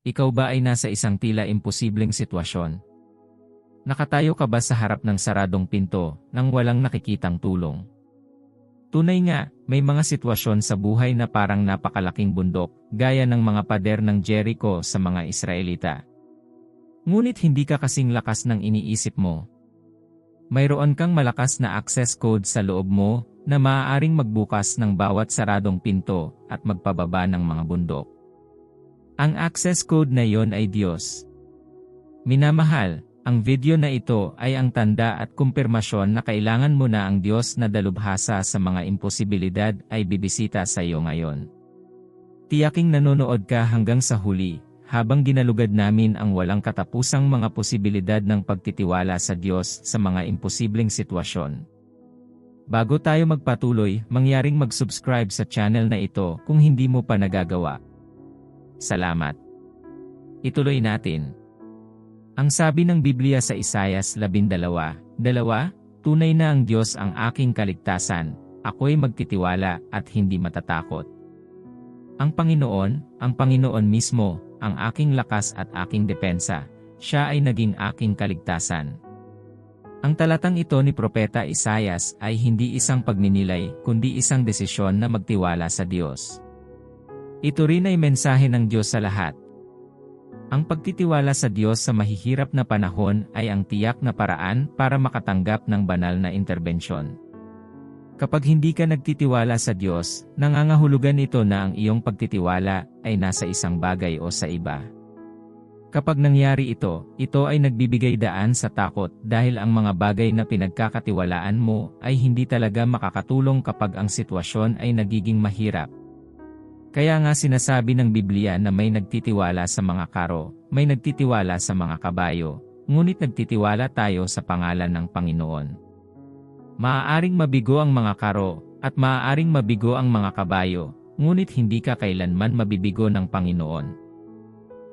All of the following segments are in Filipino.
Ikaw ba ay nasa isang tila imposibleng sitwasyon? Nakatayo ka ba sa harap ng saradong pinto nang walang nakikitang tulong? Tunay nga, may mga sitwasyon sa buhay na parang napakalaking bundok, gaya ng mga pader ng Jericho sa mga Israelita. Ngunit hindi ka kasing lakas ng iniisip mo. Mayroon kang malakas na access code sa loob mo na maaaring magbukas ng bawat saradong pinto at magpababa ng mga bundok. Ang access code na iyon ay Diyos. Minamahal, ang video na ito ay ang tanda at kumpirmasyon na kailangan mo na ang Diyos na dalubhasa sa mga imposibilidad ay bibisita sa iyo ngayon. Tiyaking nanonood ka hanggang sa huli, habang ginalugad namin ang walang katapusang mga posibilidad ng pagtitiwala sa Diyos sa mga imposibleng sitwasyon. Bago tayo magpatuloy, mangyaring mag-subscribe sa channel na ito kung hindi mo pa nagagawa. Salamat. Ituloy natin. Ang sabi ng Biblia sa Isayas 12, dalawa, tunay na ang Diyos ang aking kaligtasan, ako'y magtitiwala at hindi matatakot. Ang Panginoon, ang Panginoon mismo, ang aking lakas at aking depensa, siya ay naging aking kaligtasan. Ang talatang ito ni Propeta Isayas ay hindi isang pagninilay kundi isang desisyon na magtiwala sa Diyos. Ito rin ay mensahe ng Diyos sa lahat. Ang pagtitiwala sa Diyos sa mahihirap na panahon ay ang tiyak na paraan para makatanggap ng banal na interbensyon. Kapag hindi ka nagtitiwala sa Diyos, nangangahulugan ito na ang iyong pagtitiwala ay nasa isang bagay o sa iba. Kapag nangyari ito, ito ay nagbibigay daan sa takot dahil ang mga bagay na pinagkakatiwalaan mo ay hindi talaga makakatulong kapag ang sitwasyon ay nagiging mahirap. Kaya nga sinasabi ng Biblia na may nagtitiwala sa mga karo, may nagtitiwala sa mga kabayo, ngunit nagtitiwala tayo sa pangalan ng Panginoon. Maaaring mabigo ang mga karo, at maaaring mabigo ang mga kabayo, ngunit hindi ka kailanman mabibigo ng Panginoon.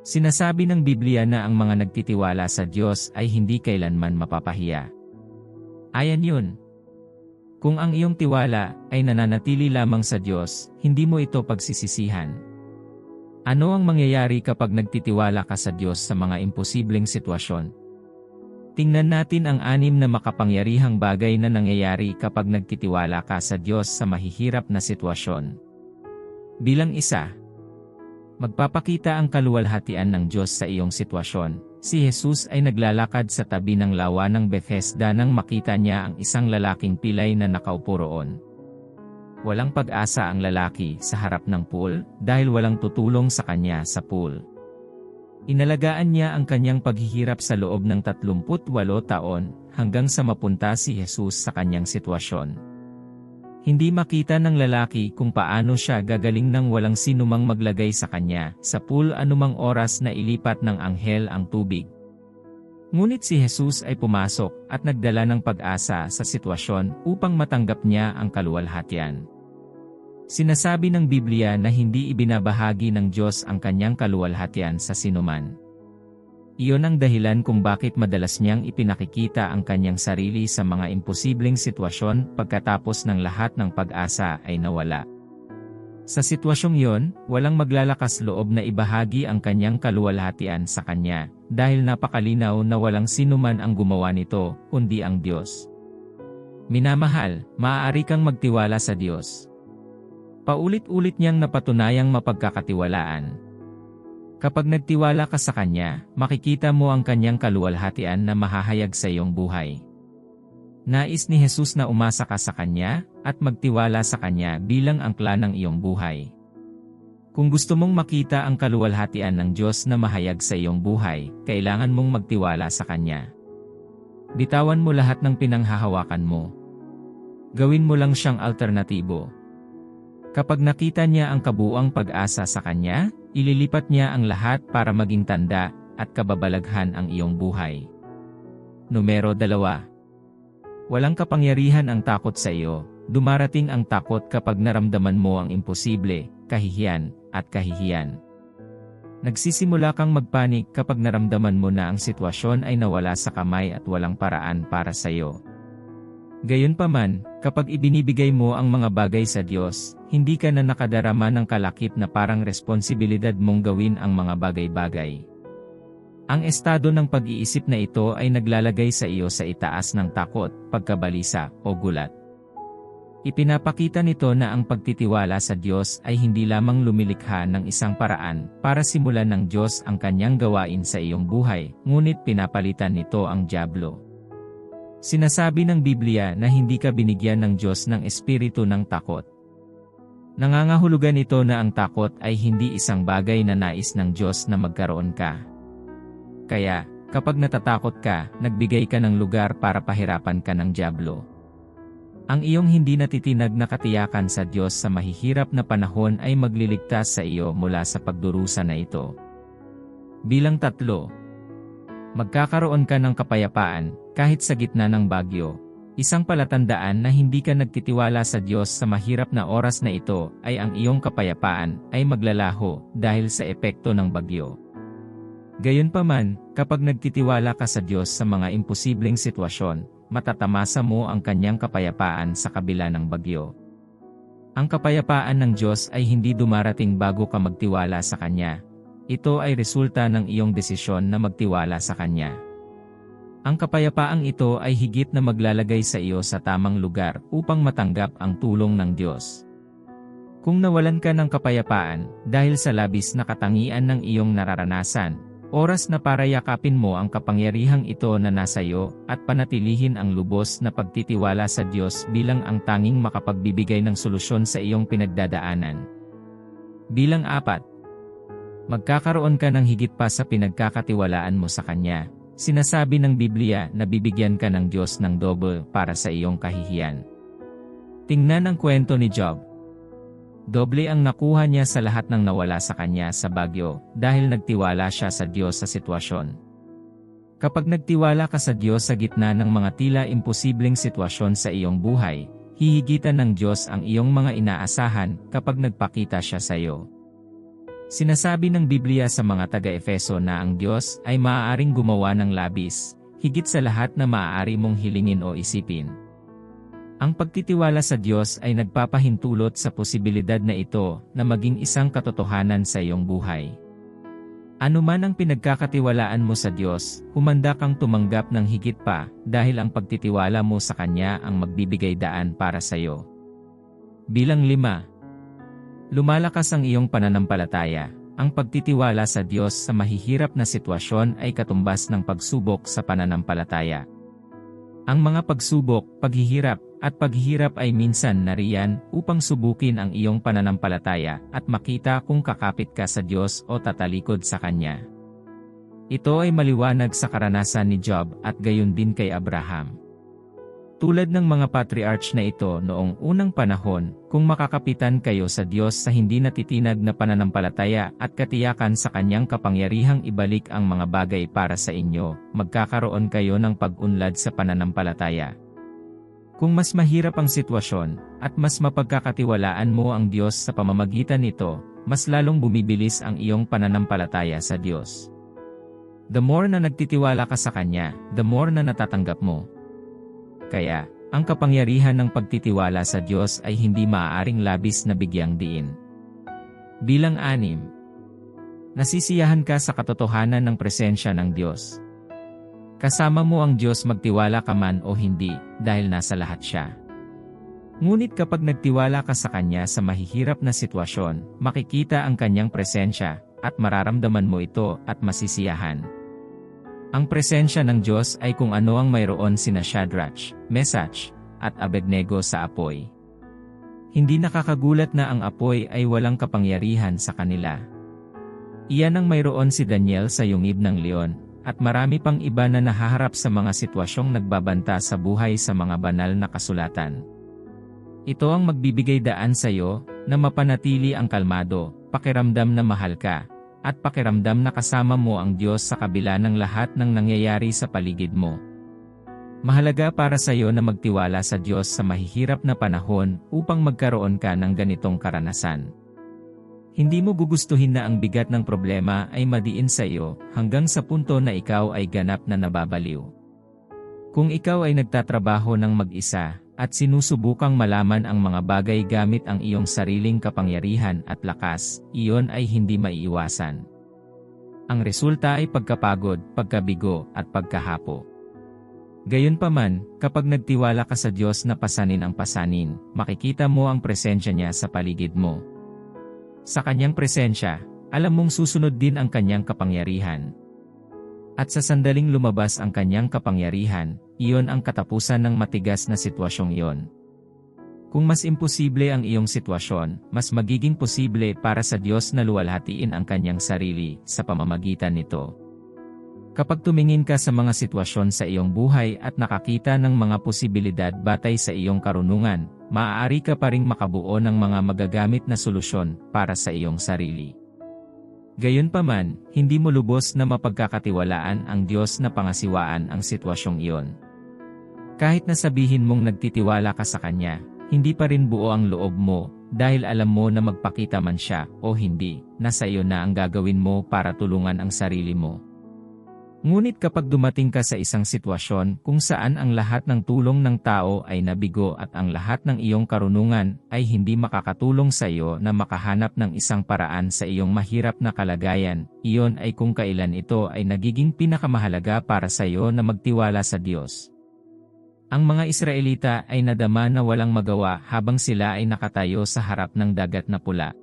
Sinasabi ng Biblia na ang mga nagtitiwala sa Diyos ay hindi kailanman mapapahiya. Ayan yun. Kung ang iyong tiwala ay nananatili lamang sa Diyos, hindi mo ito pagsisisihan. Ano ang mangyayari kapag nagtitiwala ka sa Diyos sa mga imposibleng sitwasyon? Tingnan natin ang anim na makapangyarihang bagay na nangyayari kapag nagtitiwala ka sa Diyos sa mahihirap na sitwasyon. Bilang isa, magpapakita ang kaluwalhatian ng Diyos sa iyong sitwasyon, Si Jesus ay naglalakad sa tabi ng lawa ng Bethesda nang makita niya ang isang lalaking pilay na nakaupo roon. Walang pag-asa ang lalaki sa harap ng pool dahil walang tutulong sa kanya sa pool. Inalagaan niya ang kanyang paghihirap sa loob ng 38 taon hanggang sa mapunta si Jesus sa kanyang sitwasyon. Hindi makita ng lalaki kung paano siya gagaling nang walang sinumang maglagay sa kanya, sa pool anumang oras na ilipat ng anghel ang tubig. Ngunit si Jesus ay pumasok at nagdala ng pag-asa sa sitwasyon upang matanggap niya ang kaluwalhatian. Sinasabi ng Biblia na hindi ibinabahagi ng Diyos ang kanyang kaluwalhatian sa sinuman. Iyon ang dahilan kung bakit madalas niyang ipinakikita ang kanyang sarili sa mga imposibleng sitwasyon pagkatapos ng lahat ng pag-asa ay nawala. Sa sitwasyong iyon, walang maglalakas loob na ibahagi ang kanyang kaluwalhatian sa kanya, dahil napakalinaw na walang sinuman ang gumawa nito, kundi ang Diyos. Minamahal, maaari kang magtiwala sa Diyos. Paulit-ulit niyang napatunayang mapagkakatiwalaan, Kapag nagtiwala ka sa Kanya, makikita mo ang Kanyang kaluwalhatian na mahahayag sa iyong buhay. Nais ni Jesus na umasa ka sa Kanya, at magtiwala sa Kanya bilang angkla ng iyong buhay. Kung gusto mong makita ang kaluwalhatian ng Diyos na mahayag sa iyong buhay, kailangan mong magtiwala sa Kanya. Bitawan mo lahat ng pinanghahawakan mo. Gawin mo lang siyang alternatibo. Kapag nakita niya ang kabuang pag-asa sa Kanya, Ililipat niya ang lahat para maging tanda at kababalaghan ang iyong buhay. Numero 2. Walang kapangyarihan ang takot sa iyo, dumarating ang takot kapag naramdaman mo ang imposible, kahihiyan, at kahihiyan. Nagsisimula kang magpanik kapag naramdaman mo na ang sitwasyon ay nawala sa kamay at walang paraan para sa iyo. Gayunpaman, kapag ibinibigay mo ang mga bagay sa Diyos, hindi ka na nakadarama ng kalakip na parang responsibilidad mong gawin ang mga bagay-bagay. Ang estado ng pag-iisip na ito ay naglalagay sa iyo sa itaas ng takot, pagkabalisa, o gulat. Ipinapakita nito na ang pagtitiwala sa Diyos ay hindi lamang lumilikha ng isang paraan para simulan ng Diyos ang kanyang gawain sa iyong buhay, ngunit pinapalitan nito ang Diablo. Sinasabi ng Biblia na hindi ka binigyan ng Diyos ng espiritu ng takot. Nangangahulugan ito na ang takot ay hindi isang bagay na nais ng Diyos na magkaroon ka. Kaya, kapag natatakot ka, nagbigay ka ng lugar para pahirapan ka ng Diablo. Ang iyong hindi natitinag na katiyakan sa Diyos sa mahihirap na panahon ay magliligtas sa iyo mula sa pagdurusa na ito. Bilang tatlo, magkakaroon ka ng kapayapaan kahit sa gitna ng bagyo. Isang palatandaan na hindi ka nagtitiwala sa Diyos sa mahirap na oras na ito ay ang iyong kapayapaan ay maglalaho dahil sa epekto ng bagyo. Gayunpaman, kapag nagtitiwala ka sa Diyos sa mga imposibleng sitwasyon, matatamasa mo ang kanyang kapayapaan sa kabila ng bagyo. Ang kapayapaan ng Diyos ay hindi dumarating bago ka magtiwala sa Kanya. Ito ay resulta ng iyong desisyon na magtiwala sa Kanya. Ang kapayapaang ito ay higit na maglalagay sa iyo sa tamang lugar upang matanggap ang tulong ng Diyos. Kung nawalan ka ng kapayapaan dahil sa labis na katangian ng iyong nararanasan, Oras na para yakapin mo ang kapangyarihang ito na nasa iyo at panatilihin ang lubos na pagtitiwala sa Diyos bilang ang tanging makapagbibigay ng solusyon sa iyong pinagdadaanan. Bilang apat, magkakaroon ka ng higit pa sa pinagkakatiwalaan mo sa Kanya. Sinasabi ng Biblia na bibigyan ka ng Diyos ng double para sa iyong kahihiyan. Tingnan ang kwento ni Job. Doble ang nakuha niya sa lahat ng nawala sa kanya sa bagyo dahil nagtiwala siya sa Diyos sa sitwasyon. Kapag nagtiwala ka sa Diyos sa gitna ng mga tila imposibleng sitwasyon sa iyong buhay, hihigitan ng Diyos ang iyong mga inaasahan kapag nagpakita siya sa iyo. Sinasabi ng Biblia sa mga taga-Efeso na ang Diyos ay maaaring gumawa ng labis, higit sa lahat na maaari mong hilingin o isipin. Ang pagtitiwala sa Diyos ay nagpapahintulot sa posibilidad na ito na maging isang katotohanan sa iyong buhay. Ano man ang pinagkakatiwalaan mo sa Diyos, humanda kang tumanggap ng higit pa dahil ang pagtitiwala mo sa Kanya ang magbibigay daan para sa iyo. Bilang lima, lumalakas ang iyong pananampalataya. Ang pagtitiwala sa Diyos sa mahihirap na sitwasyon ay katumbas ng pagsubok sa pananampalataya. Ang mga pagsubok, paghihirap, at paghihirap ay minsan nariyan upang subukin ang iyong pananampalataya at makita kung kakapit ka sa Diyos o tatalikod sa Kanya. Ito ay maliwanag sa karanasan ni Job at gayon din kay Abraham. Tulad ng mga patriarch na ito noong unang panahon, kung makakapitan kayo sa Diyos sa hindi natitinag na pananampalataya at katiyakan sa kanyang kapangyarihang ibalik ang mga bagay para sa inyo, magkakaroon kayo ng pag-unlad sa pananampalataya. Kung mas mahirap ang sitwasyon, at mas mapagkakatiwalaan mo ang Diyos sa pamamagitan nito, mas lalong bumibilis ang iyong pananampalataya sa Diyos. The more na nagtitiwala ka sa Kanya, the more na natatanggap mo. Kaya, ang kapangyarihan ng pagtitiwala sa Diyos ay hindi maaaring labis na bigyang diin. Bilang anim, nasisiyahan ka sa katotohanan ng presensya ng Diyos. Kasama mo ang Diyos magtiwala ka man o hindi, dahil nasa lahat siya. Ngunit kapag nagtiwala ka sa Kanya sa mahihirap na sitwasyon, makikita ang Kanyang presensya, at mararamdaman mo ito at masisiyahan. Ang presensya ng Diyos ay kung ano ang mayroon sina Shadrach, Mesach, at Abednego sa apoy. Hindi nakakagulat na ang apoy ay walang kapangyarihan sa kanila. Iyan ang mayroon si Daniel sa yungib ng leon, at marami pang iba na nahaharap sa mga sitwasyong nagbabanta sa buhay sa mga banal na kasulatan. Ito ang magbibigay daan sa iyo na mapanatili ang kalmado, pakiramdam na mahal ka, at pakiramdam na kasama mo ang Diyos sa kabila ng lahat ng nangyayari sa paligid mo. Mahalaga para sa iyo na magtiwala sa Diyos sa mahihirap na panahon upang magkaroon ka ng ganitong karanasan. Hindi mo gugustuhin na ang bigat ng problema ay madiin sa iyo hanggang sa punto na ikaw ay ganap na nababaliw. Kung ikaw ay nagtatrabaho ng mag-isa, at sinusubukang malaman ang mga bagay gamit ang iyong sariling kapangyarihan at lakas, iyon ay hindi maiiwasan. Ang resulta ay pagkapagod, pagkabigo, at pagkahapo. Gayunpaman, kapag nagtiwala ka sa Diyos na pasanin ang pasanin, makikita mo ang presensya niya sa paligid mo. Sa kanyang presensya, alam mong susunod din ang kanyang kapangyarihan. At sa sandaling lumabas ang kanyang kapangyarihan, iyon ang katapusan ng matigas na sitwasyong iyon. Kung mas imposible ang iyong sitwasyon, mas magiging posible para sa Diyos na luwalhatiin ang kanyang sarili sa pamamagitan nito. Kapag tumingin ka sa mga sitwasyon sa iyong buhay at nakakita ng mga posibilidad batay sa iyong karunungan, maaari ka pa ring makabuo ng mga magagamit na solusyon para sa iyong sarili. Gayunpaman, hindi mo lubos na mapagkakatiwalaan ang Diyos na pangasiwaan ang sitwasyong iyon. Kahit na sabihin mong nagtitiwala ka sa Kanya, hindi pa rin buo ang loob mo, dahil alam mo na magpakita man siya o hindi, nasa iyo na ang gagawin mo para tulungan ang sarili mo. Ngunit kapag dumating ka sa isang sitwasyon kung saan ang lahat ng tulong ng tao ay nabigo at ang lahat ng iyong karunungan ay hindi makakatulong sa iyo na makahanap ng isang paraan sa iyong mahirap na kalagayan, iyon ay kung kailan ito ay nagiging pinakamahalaga para sa iyo na magtiwala sa Diyos. Ang mga Israelita ay nadama na walang magawa habang sila ay nakatayo sa harap ng dagat na pula.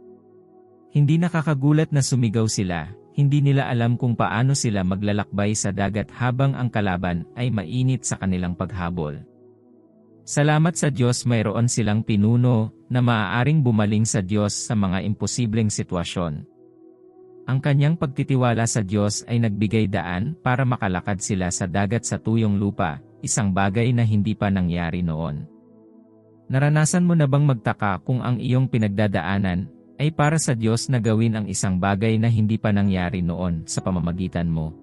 Hindi nakakagulat na sumigaw sila, hindi nila alam kung paano sila maglalakbay sa dagat habang ang kalaban ay mainit sa kanilang paghabol. Salamat sa Diyos mayroon silang pinuno na maaaring bumaling sa Diyos sa mga imposibleng sitwasyon. Ang kanyang pagtitiwala sa Diyos ay nagbigay daan para makalakad sila sa dagat sa tuyong lupa, isang bagay na hindi pa nangyari noon. Naranasan mo na bang magtaka kung ang iyong pinagdadaanan ay para sa Diyos na gawin ang isang bagay na hindi pa nangyari noon sa pamamagitan mo.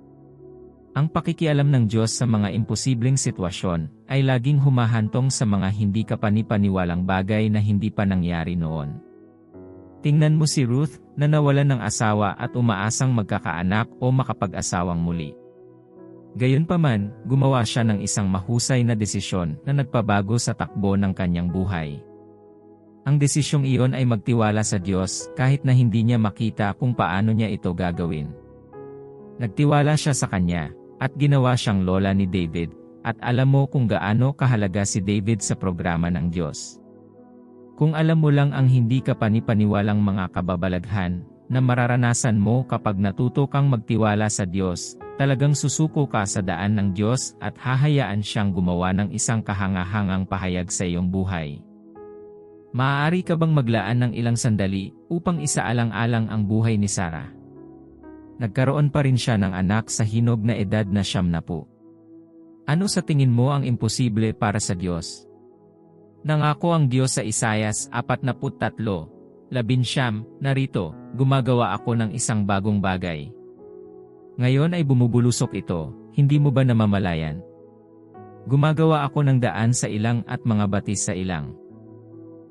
Ang pakikialam ng Diyos sa mga imposibleng sitwasyon ay laging humahantong sa mga hindi kapanipaniwalang bagay na hindi pa nangyari noon. Tingnan mo si Ruth na nawalan ng asawa at umaasang magkakaanak o makapag-asawang muli. Gayunpaman, gumawa siya ng isang mahusay na desisyon na nagpabago sa takbo ng kanyang buhay. Ang desisyong iyon ay magtiwala sa Diyos kahit na hindi niya makita kung paano niya ito gagawin. Nagtiwala siya sa Kanya, at ginawa siyang lola ni David, at alam mo kung gaano kahalaga si David sa programa ng Diyos. Kung alam mo lang ang hindi ka panipaniwalang mga kababalaghan, na mararanasan mo kapag natuto kang magtiwala sa Diyos, talagang susuko ka sa daan ng Diyos at hahayaan siyang gumawa ng isang kahangahangang pahayag sa iyong buhay. Maaari ka bang maglaan ng ilang sandali upang isaalang-alang ang buhay ni Sarah? Nagkaroon pa rin siya ng anak sa hinog na edad na siyam na po. Ano sa tingin mo ang imposible para sa Diyos? Nangako ang Diyos sa Isayas 43, labinsyam, narito, gumagawa ako ng isang bagong bagay. Ngayon ay bumubulusok ito, hindi mo ba namamalayan? Gumagawa ako ng daan sa ilang at mga batis sa ilang.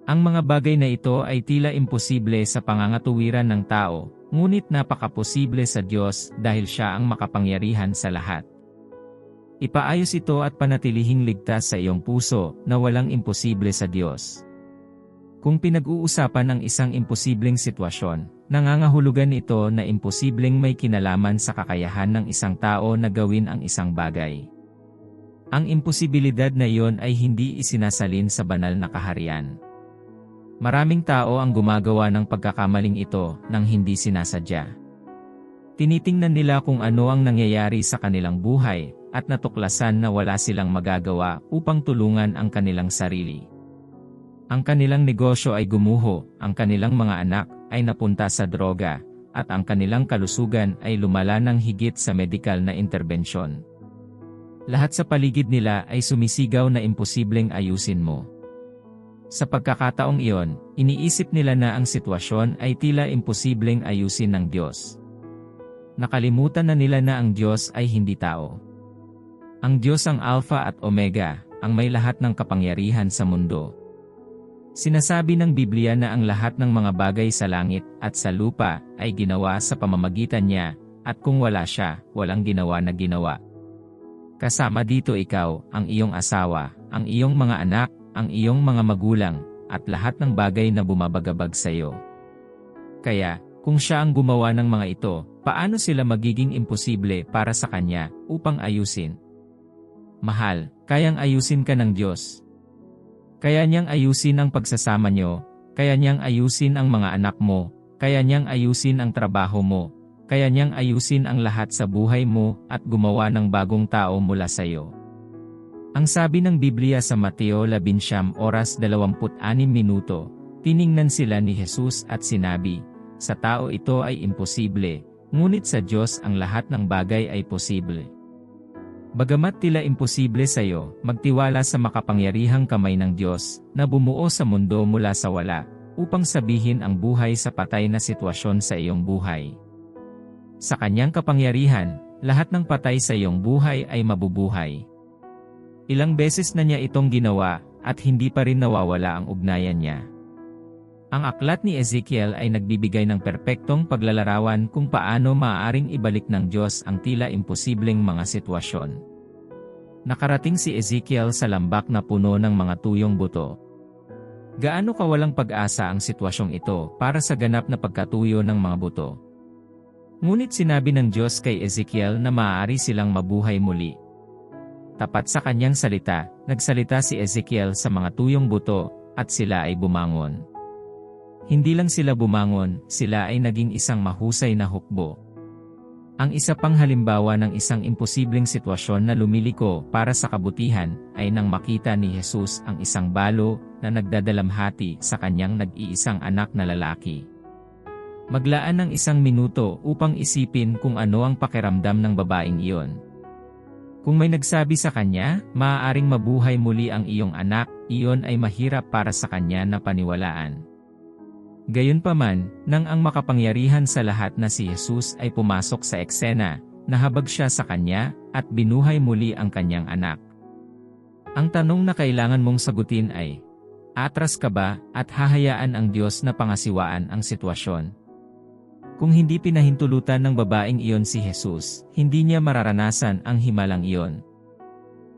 Ang mga bagay na ito ay tila imposible sa pangangatuwiran ng tao, ngunit napakaposible sa Diyos dahil Siya ang makapangyarihan sa lahat. Ipaayos ito at panatilihing ligtas sa iyong puso na walang imposible sa Diyos. Kung pinag-uusapan ang isang imposibleng sitwasyon, nangangahulugan ito na imposibleng may kinalaman sa kakayahan ng isang tao na gawin ang isang bagay. Ang imposibilidad na iyon ay hindi isinasalin sa banal na kaharian. Maraming tao ang gumagawa ng pagkakamaling ito nang hindi sinasadya. Tinitingnan nila kung ano ang nangyayari sa kanilang buhay at natuklasan na wala silang magagawa upang tulungan ang kanilang sarili. Ang kanilang negosyo ay gumuho, ang kanilang mga anak ay napunta sa droga, at ang kanilang kalusugan ay lumala ng higit sa medikal na interbensyon. Lahat sa paligid nila ay sumisigaw na imposibleng ayusin mo. Sa pagkakataong iyon, iniisip nila na ang sitwasyon ay tila imposibleng ayusin ng Diyos. Nakalimutan na nila na ang Diyos ay hindi tao. Ang Diyos ang Alpha at Omega, ang may lahat ng kapangyarihan sa mundo. Sinasabi ng Biblia na ang lahat ng mga bagay sa langit at sa lupa ay ginawa sa pamamagitan niya, at kung wala siya, walang ginawa na ginawa. Kasama dito ikaw, ang iyong asawa, ang iyong mga anak, ang iyong mga magulang, at lahat ng bagay na bumabagabag sa iyo. Kaya, kung siya ang gumawa ng mga ito, paano sila magiging imposible para sa kanya upang ayusin? Mahal, kayang ayusin ka ng Diyos. Kaya niyang ayusin ang pagsasama niyo, kaya niyang ayusin ang mga anak mo, kaya niyang ayusin ang trabaho mo, kaya niyang ayusin ang lahat sa buhay mo at gumawa ng bagong tao mula sa iyo. Ang sabi ng Biblia sa Mateo 11 oras 26 minuto, tiningnan sila ni Jesus at sinabi, Sa tao ito ay imposible, ngunit sa Diyos ang lahat ng bagay ay posible. Bagamat tila imposible sa iyo, magtiwala sa makapangyarihang kamay ng Diyos na bumuo sa mundo mula sa wala, upang sabihin ang buhay sa patay na sitwasyon sa iyong buhay. Sa kanyang kapangyarihan, lahat ng patay sa iyong buhay ay mabubuhay. Ilang beses na niya itong ginawa, at hindi pa rin nawawala ang ugnayan niya. Ang aklat ni Ezekiel ay nagbibigay ng perpektong paglalarawan kung paano maaaring ibalik ng Diyos ang tila imposibleng mga sitwasyon. Nakarating si Ezekiel sa lambak na puno ng mga tuyong buto. Gaano kawalang pag-asa ang sitwasyong ito para sa ganap na pagkatuyo ng mga buto? Ngunit sinabi ng Diyos kay Ezekiel na maaari silang mabuhay muli. Tapat sa kanyang salita, nagsalita si Ezekiel sa mga tuyong buto, at sila ay bumangon. Hindi lang sila bumangon, sila ay naging isang mahusay na hukbo. Ang isa pang halimbawa ng isang imposibleng sitwasyon na lumiliko para sa kabutihan ay nang makita ni Jesus ang isang balo na nagdadalamhati sa kanyang nag-iisang anak na lalaki. Maglaan ng isang minuto upang isipin kung ano ang pakiramdam ng babaeng iyon. Kung may nagsabi sa kanya, maaaring mabuhay muli ang iyong anak, iyon ay mahirap para sa kanya na paniwalaan. Gayunpaman, nang ang makapangyarihan sa lahat na si Jesus ay pumasok sa eksena, nahabag siya sa kanya, at binuhay muli ang kanyang anak. Ang tanong na kailangan mong sagutin ay, atras ka ba at hahayaan ang Diyos na pangasiwaan ang sitwasyon? Kung hindi pinahintulutan ng babaeng iyon si Jesus, hindi niya mararanasan ang himalang iyon.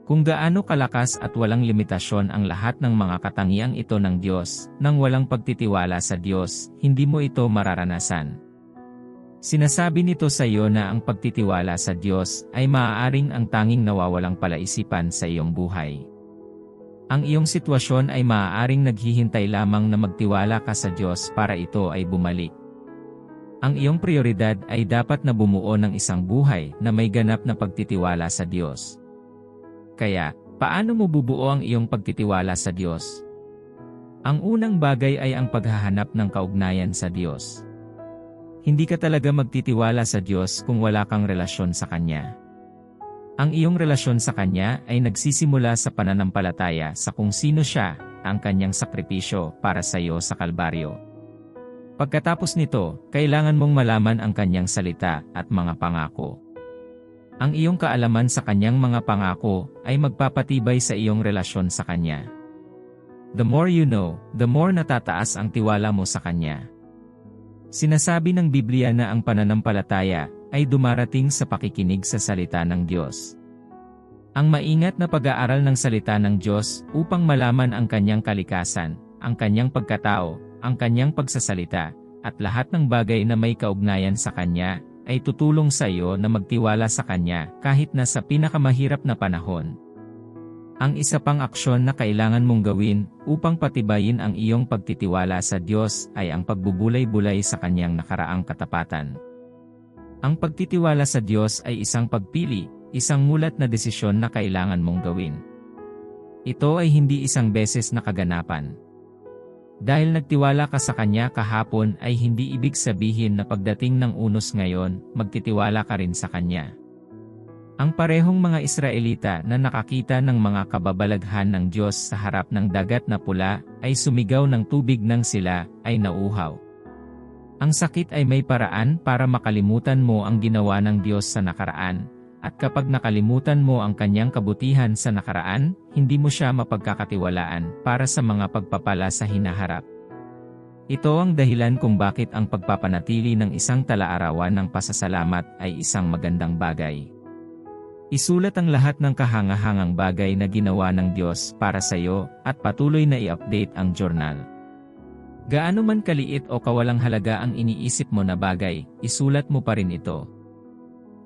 Kung gaano kalakas at walang limitasyon ang lahat ng mga katangiang ito ng Diyos, nang walang pagtitiwala sa Diyos, hindi mo ito mararanasan. Sinasabi nito sa iyo na ang pagtitiwala sa Diyos ay maaaring ang tanging nawawalang palaisipan sa iyong buhay. Ang iyong sitwasyon ay maaaring naghihintay lamang na magtiwala ka sa Diyos para ito ay bumalik. Ang iyong prioridad ay dapat na bumuo ng isang buhay na may ganap na pagtitiwala sa Diyos. Kaya, paano mo bubuo ang iyong pagtitiwala sa Diyos? Ang unang bagay ay ang paghahanap ng kaugnayan sa Diyos. Hindi ka talaga magtitiwala sa Diyos kung wala kang relasyon sa Kanya. Ang iyong relasyon sa Kanya ay nagsisimula sa pananampalataya sa kung sino siya, ang Kanyang sakripisyo para sa iyo sa Kalbaryo. Pagkatapos nito, kailangan mong malaman ang Kanyang salita at mga pangako. Ang iyong kaalaman sa kanyang mga pangako ay magpapatibay sa iyong relasyon sa kanya. The more you know, the more natataas ang tiwala mo sa kanya. Sinasabi ng Biblia na ang pananampalataya ay dumarating sa pakikinig sa salita ng Diyos. Ang maingat na pag-aaral ng salita ng Diyos upang malaman ang kanyang kalikasan, ang kanyang pagkatao, ang kanyang pagsasalita, at lahat ng bagay na may kaugnayan sa kanya ay tutulong sa iyo na magtiwala sa Kanya kahit na sa pinakamahirap na panahon. Ang isa pang aksyon na kailangan mong gawin upang patibayin ang iyong pagtitiwala sa Diyos ay ang pagbubulay-bulay sa Kanyang nakaraang katapatan. Ang pagtitiwala sa Diyos ay isang pagpili, isang mulat na desisyon na kailangan mong gawin. Ito ay hindi isang beses na kaganapan. Dahil nagtiwala ka sa kanya kahapon ay hindi ibig sabihin na pagdating ng unos ngayon, magtitiwala ka rin sa kanya. Ang parehong mga Israelita na nakakita ng mga kababalaghan ng Diyos sa harap ng dagat na pula ay sumigaw ng tubig nang sila ay nauhaw. Ang sakit ay may paraan para makalimutan mo ang ginawa ng Diyos sa nakaraan, at kapag nakalimutan mo ang kanyang kabutihan sa nakaraan, hindi mo siya mapagkakatiwalaan para sa mga pagpapala sa hinaharap. Ito ang dahilan kung bakit ang pagpapanatili ng isang talaarawan ng pasasalamat ay isang magandang bagay. Isulat ang lahat ng kahangahangang bagay na ginawa ng Diyos para sa iyo at patuloy na i-update ang journal. Gaano man kaliit o kawalang halaga ang iniisip mo na bagay, isulat mo pa rin ito.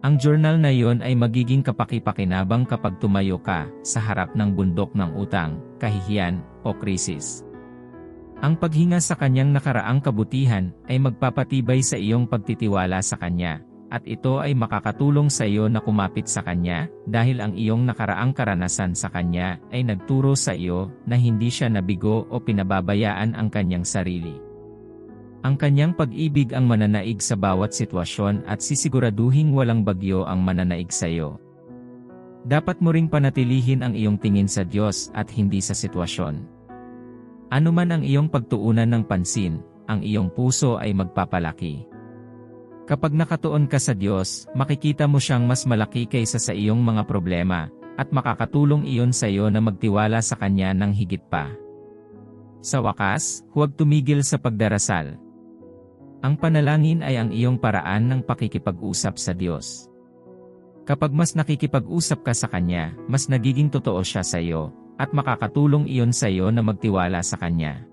Ang journal na yon ay magiging kapakipakinabang kapag tumayo ka sa harap ng bundok ng utang, kahihiyan, o krisis. Ang paghinga sa kanyang nakaraang kabutihan ay magpapatibay sa iyong pagtitiwala sa kanya, at ito ay makakatulong sa iyo na kumapit sa kanya dahil ang iyong nakaraang karanasan sa kanya ay nagturo sa iyo na hindi siya nabigo o pinababayaan ang kanyang sarili. Ang kanyang pag-ibig ang mananaig sa bawat sitwasyon at sisiguraduhing walang bagyo ang mananaig sa iyo. Dapat mo ring panatilihin ang iyong tingin sa Diyos at hindi sa sitwasyon. Ano man ang iyong pagtuunan ng pansin, ang iyong puso ay magpapalaki. Kapag nakatuon ka sa Diyos, makikita mo siyang mas malaki kaysa sa iyong mga problema, at makakatulong iyon sa iyo na magtiwala sa Kanya ng higit pa. Sa wakas, huwag tumigil sa pagdarasal. Ang panalangin ay ang iyong paraan ng pakikipag-usap sa Diyos. Kapag mas nakikipag-usap ka sa Kanya, mas nagiging totoo siya sa iyo, at makakatulong iyon sa iyo na magtiwala sa Kanya.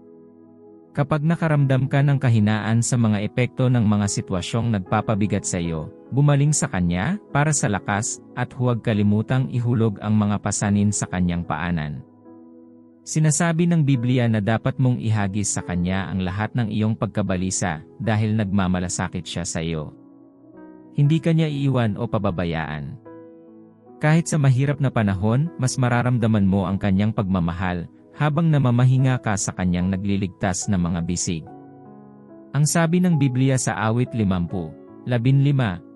Kapag nakaramdam ka ng kahinaan sa mga epekto ng mga sitwasyong nagpapabigat sa iyo, bumaling sa Kanya para sa lakas at huwag kalimutang ihulog ang mga pasanin sa Kanyang paanan. Sinasabi ng Biblia na dapat mong ihagis sa Kanya ang lahat ng iyong pagkabalisa dahil nagmamalasakit siya sa iyo. Hindi Kanya iiwan o pababayaan. Kahit sa mahirap na panahon, mas mararamdaman mo ang Kanyang pagmamahal habang namamahinga ka sa kanyang nagliligtas na mga bisig. Ang sabi ng Biblia sa awit 50, 15,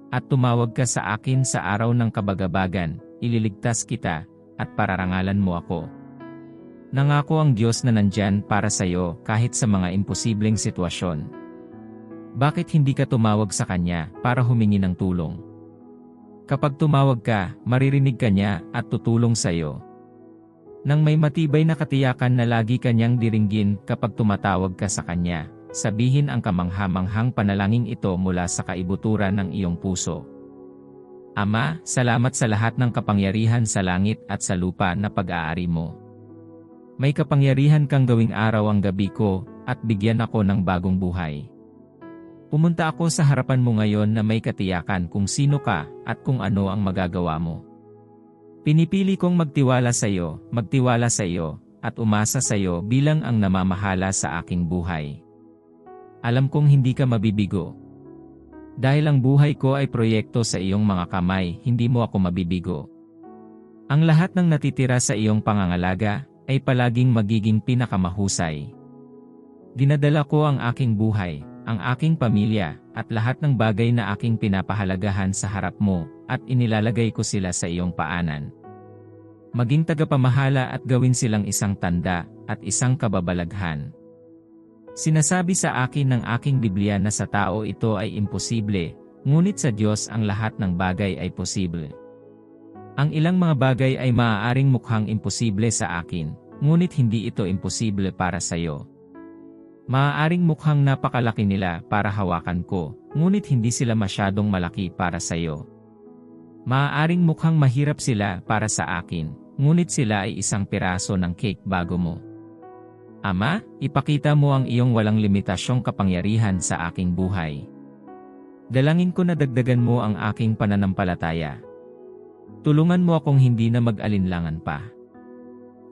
at tumawag ka sa akin sa araw ng kabagabagan, ililigtas kita, at pararangalan mo ako. Nangako ang Diyos na nandyan para sa iyo kahit sa mga imposibleng sitwasyon. Bakit hindi ka tumawag sa Kanya para humingi ng tulong? Kapag tumawag ka, maririnig ka niya at tutulong sa iyo. Nang may matibay na katiyakan na lagi kanyang diringgin kapag tumatawag ka sa kanya, sabihin ang kamanghamanghang panalangin ito mula sa kaibuturan ng iyong puso. Ama, salamat sa lahat ng kapangyarihan sa langit at sa lupa na pag-aari mo. May kapangyarihan kang gawing araw ang gabi ko, at bigyan ako ng bagong buhay. Pumunta ako sa harapan mo ngayon na may katiyakan kung sino ka at kung ano ang magagawa mo. Pinipili kong magtiwala sa iyo, magtiwala sa iyo, at umasa sa iyo bilang ang namamahala sa aking buhay. Alam kong hindi ka mabibigo. Dahil ang buhay ko ay proyekto sa iyong mga kamay, hindi mo ako mabibigo. Ang lahat ng natitira sa iyong pangangalaga ay palaging magiging pinakamahusay. Dinadala ko ang aking buhay, ang aking pamilya, at lahat ng bagay na aking pinapahalagahan sa harap mo, at inilalagay ko sila sa iyong paanan. Maging tagapamahala at gawin silang isang tanda at isang kababalaghan. Sinasabi sa akin ng aking Biblia na sa tao ito ay imposible, ngunit sa Diyos ang lahat ng bagay ay posible. Ang ilang mga bagay ay maaaring mukhang imposible sa akin, ngunit hindi ito imposible para sa iyo. Maaaring mukhang napakalaki nila para hawakan ko, ngunit hindi sila masyadong malaki para sa iyo. Maaaring mukhang mahirap sila para sa akin, ngunit sila ay isang piraso ng cake bago mo. Ama, ipakita mo ang iyong walang limitasyong kapangyarihan sa aking buhay. Dalangin ko na dagdagan mo ang aking pananampalataya. Tulungan mo akong hindi na mag-alinlangan pa.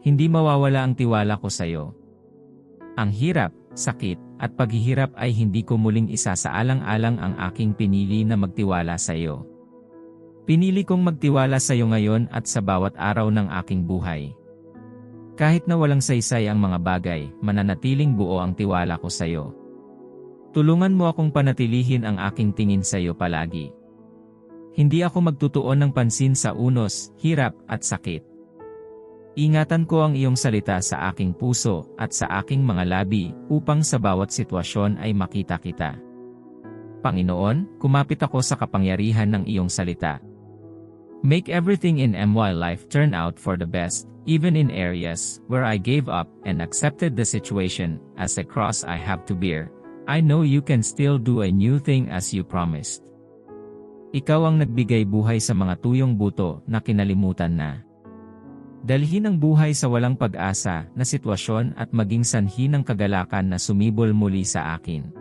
Hindi mawawala ang tiwala ko sa iyo. Ang hirap, sakit, at paghihirap ay hindi ko muling isasaalang-alang ang aking pinili na magtiwala sa iyo. Pinili kong magtiwala sa iyo ngayon at sa bawat araw ng aking buhay. Kahit na walang saysay ang mga bagay, mananatiling buo ang tiwala ko sa iyo. Tulungan mo akong panatilihin ang aking tingin sa iyo palagi. Hindi ako magtutuon ng pansin sa unos, hirap at sakit. Ingatan ko ang iyong salita sa aking puso at sa aking mga labi upang sa bawat sitwasyon ay makita kita. Panginoon, kumapit ako sa kapangyarihan ng iyong salita. Make everything in MY life turn out for the best, even in areas where I gave up and accepted the situation as a cross I have to bear. I know you can still do a new thing as you promised. Ikaw ang nagbigay buhay sa mga tuyong buto na kinalimutan na. Dalhin ang buhay sa walang pag-asa na sitwasyon at maging sanhi ng kagalakan na sumibol muli sa akin.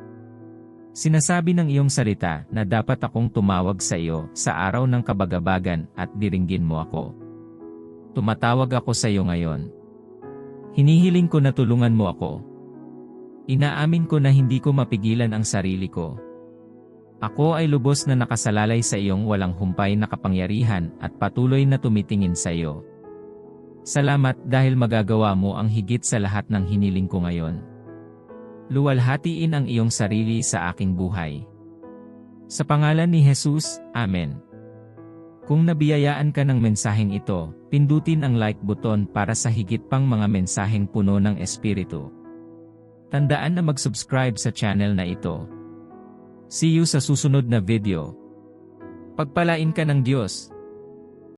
Sinasabi ng iyong salita na dapat akong tumawag sa iyo sa araw ng kabagabagan at diringgin mo ako. Tumatawag ako sa iyo ngayon. Hinihiling ko na tulungan mo ako. Inaamin ko na hindi ko mapigilan ang sarili ko. Ako ay lubos na nakasalalay sa iyong walang humpay na kapangyarihan at patuloy na tumitingin sa iyo. Salamat dahil magagawa mo ang higit sa lahat ng hiniling ko ngayon. Luwalhatiin ang iyong sarili sa aking buhay. Sa pangalan ni Jesus, Amen. Kung nabiyayaan ka ng mensaheng ito, pindutin ang like button para sa higit pang mga mensaheng puno ng Espiritu. Tandaan na mag-subscribe sa channel na ito. See you sa susunod na video. Pagpalain ka ng Diyos.